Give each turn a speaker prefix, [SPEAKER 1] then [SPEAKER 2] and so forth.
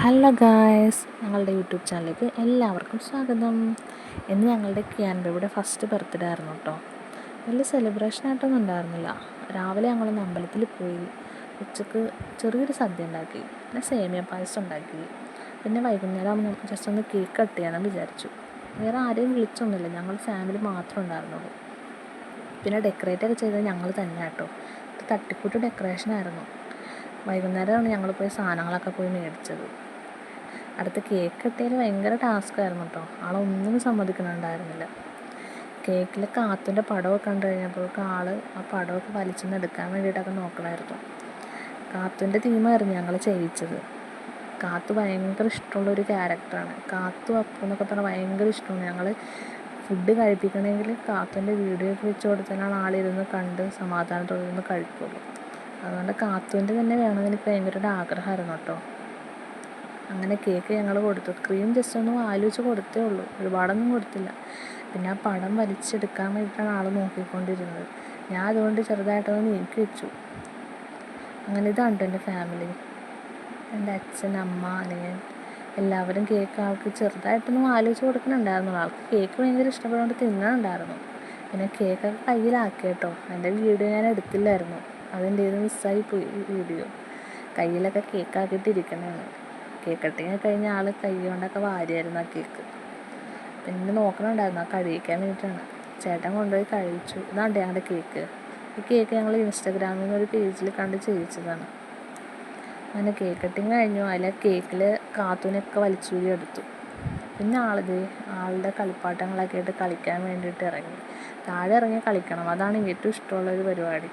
[SPEAKER 1] Hello guys ഞങ്ങളുടെ YouTube ചാനലിലേക്ക് എല്ലാവർക്കും സ്വാഗതം. ഇന്ന് ഞങ്ങളുടെ ക്യാൻബയുടെ ഫസ്റ്റ് ബർത്ത്ഡേ ആയിരുന്നു കേട്ടോ വലിയ സെലിബ്രേഷൻ ആയിട്ടൊന്നും ഉണ്ടായിരുന്നില്ല. രാവിലെ ഞങ്ങളൊന്ന് അമ്പലത്തിൽ പോയി ഉച്ചയ്ക്ക് ചെറിയൊരു സദ്യ ഉണ്ടാക്കി പിന്നെ സേമിയ പായസം ഉണ്ടാക്കി. പിന്നെ വൈകുന്നേരം ആകുമ്പോൾ ജസ്റ്റ് ഒന്ന് കേക്ക് കട്ട് ചെയ്യാമെന്ന് വിചാരിച്ചു. വേറെ ആരെയും വിളിച്ചൊന്നുമില്ല ഞങ്ങൾ ഫാമിലി മാത്രമേ ഉണ്ടായിരുന്നുള്ളൂ. പിന്നെ ഡെക്കറേറ്റ് ഒക്കെ ചെയ്തത് ഞങ്ങൾ തന്നെ കേട്ടോ തട്ടിക്കൂട്ട് ഡെക്കറേഷൻ ആയിരുന്നു. വൈകുന്നേരമാണ് ഞങ്ങൾ പോയി സാധനങ്ങളൊക്കെ പോയി മേടിച്ചത്. അടുത്ത് കേക്ക് കിട്ടിയാൽ ഭയങ്കര ടാസ്ക് ആയിരുന്നു കേട്ടോ ആളൊന്നും സമ്മതിക്കുന്നുണ്ടായിരുന്നില്ല. കേക്കിൽ കാത്തുന്റെ പടമൊക്കെ കണ്ടു കഴിഞ്ഞപ്പോഴൊക്കെ ആൾ ആ പടമൊക്കെ വലിച്ചെന്ന് എടുക്കാൻ വേണ്ടിയിട്ടൊക്കെ നോക്കണമായിരുന്നു കാത്തുന്റെ തീമായിരുന്നു ഞങ്ങൾ ചെയ്യിച്ചത്. കാത്തു ഭയങ്കര ഇഷ്ടമുള്ളൊരു ക്യാരക്ടറാണ് കാത്തു അപ്പു എന്നൊക്കെ പറഞ്ഞാൽ ഭയങ്കര ഇഷ്ടമാണ്. ഞങ്ങൾ ഫുഡ് കഴിപ്പിക്കണമെങ്കിൽ കാത്തുന്റെ വീഡിയോ ഒക്കെ വെച്ച് കൊടുത്താലാണ് ആളിരുന്ന് കണ്ട് സമാധാനത്തോടെ ഇരുന്ന് കഴിക്കുള്ളൂ. അതുകൊണ്ട് കാത്തുവിന്റെ തന്നെ വേണമെന്ന് എനിക്ക് ഭയങ്കര ഒരു ആഗ്രഹമായിരുന്നു കേട്ടോ. അങ്ങനെ കേക്ക് ഞങ്ങൾ കൊടുത്തു. ക്രീം ജസ്റ്റ് ഒന്ന് ആലോചിച്ച് കൊടുത്തേ ഉള്ളൂ. ഒരുപാടൊന്നും കൊടുത്തില്ല. പിന്നെ ആ പടം വലിച്ചെടുക്കാൻ വേണ്ടിയിട്ടാണ് ആൾ നോക്കിക്കൊണ്ടിരുന്നത്. ഞാൻ അതുകൊണ്ട് ചെറുതായിട്ടൊന്ന് നീക്കി വെച്ചു. അങ്ങനെ ഇതാണ് എന്റെ ഫാമിലി. എന്റെ അച്ഛൻ അമ്മ അനിയൻ എല്ലാവരും കേക്ക് ആൾക്ക് ചെറുതായിട്ടൊന്നും ആലോചിച്ച് കൊടുക്കുന്നുണ്ടായിരുന്നു ആൾക്ക് കേക്ക് ഭയങ്കര ഇഷ്ടപ്പെടുകൊണ്ട് തിന്നണുണ്ടായിരുന്നു. പിന്നെ കേക്കൊക്കെ കയ്യിലാക്കി കേട്ടോ. എന്റെ വീഡിയോ ഞാൻ എടുത്തില്ലായിരുന്നു. അതെന്റെ ഇത് മിസ്സായി പോയി വീഡിയോ കയ്യിലൊക്കെ കേക്കാക്കിയിട്ട് ഇരിക്കണതാണ് കേക്ക് കട്ടിങ് കഴിഞ്ഞ ആൾ കൈ കൊണ്ടൊക്കെ വാരിയായിരുന്നു ആ കേക്ക് പിന്നെ നോക്കണുണ്ടായിരുന്നു ആ കഴിക്കാൻ വേണ്ടിയിട്ടാണ്. ചേട്ടൻ കൊണ്ടുപോയി കഴിച്ചു ഇതാണ് ഞങ്ങളുടെ കേക്ക് ഈ കേക്ക് ഞങ്ങൾ ഇൻസ്റ്റാഗ്രാമിൽ നിന്ന് ഒരു പേജിൽ കണ്ട് ചെയ്യിച്ചതാണ്. അങ്ങനെ കേക്ക് കട്ടിങ് കഴിഞ്ഞു. അതിലെ കേക്കിൽ കാത്തൂനൊക്കെ വലിച്ചൂരി എടുത്തു. പിന്നെ ആളിത് ആളുടെ കളിപ്പാട്ടങ്ങളൊക്കെ ആയിട്ട് കളിക്കാൻ വേണ്ടിയിട്ട് ഇറങ്ങി. താഴെ ഇറങ്ങി കളിക്കണം. അതാണ് ഏറ്റവും ഇഷ്ടമുള്ളൊരു പരിപാടി.